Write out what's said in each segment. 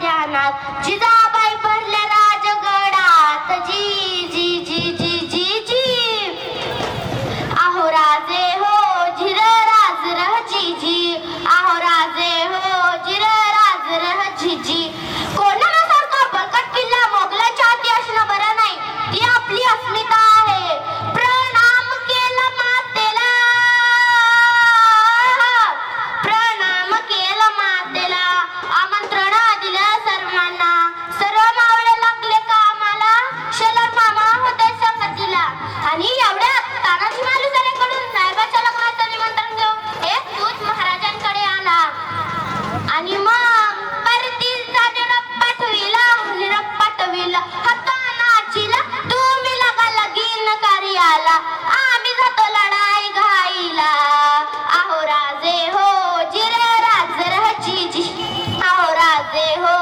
ध्यानात जिजाबा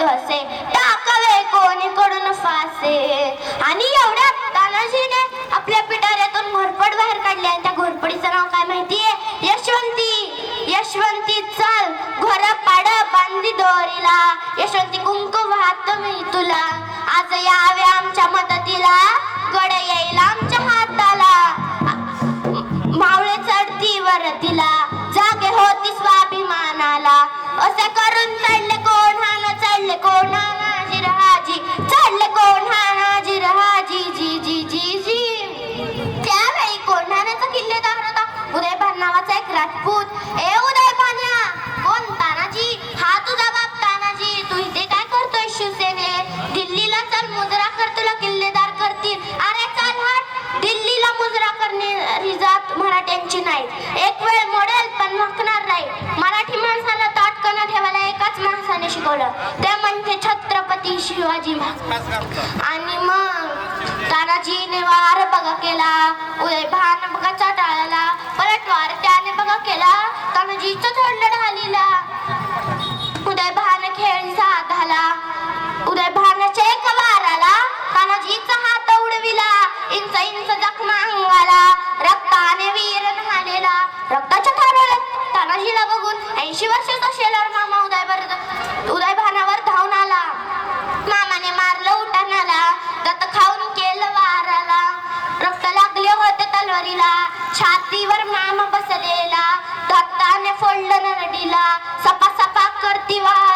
कसे? टाकावे कोणीकडून फासे? आणि एवढ्या तानाजीने आपल्या पिटाऱ्यातून घोरपड बाहेर काढली आणि त्या घोरपडीचं नाव काय माहितीये? यशवंती. यशवंती चल घर पाड बांधी दोरीला. यशवंती कुंकू वाहत मी तुला. आज यावे आमच्या मदतीला. गड येईल आमच्या हाताला. मावळे चढती वरतीला. जागे होती स्वाभिमानाला. असे शिकवलं ते म्हणजे छत्रपती शिवाजी आणि मग तानाजीने वार बघा केला. उदय भान बघा टाळला पलटवार त्याने बघा केला. तानाजीचं थोडलं बसलेला. दत्ताने फोडलं नरडीला. सपा सपा करती वा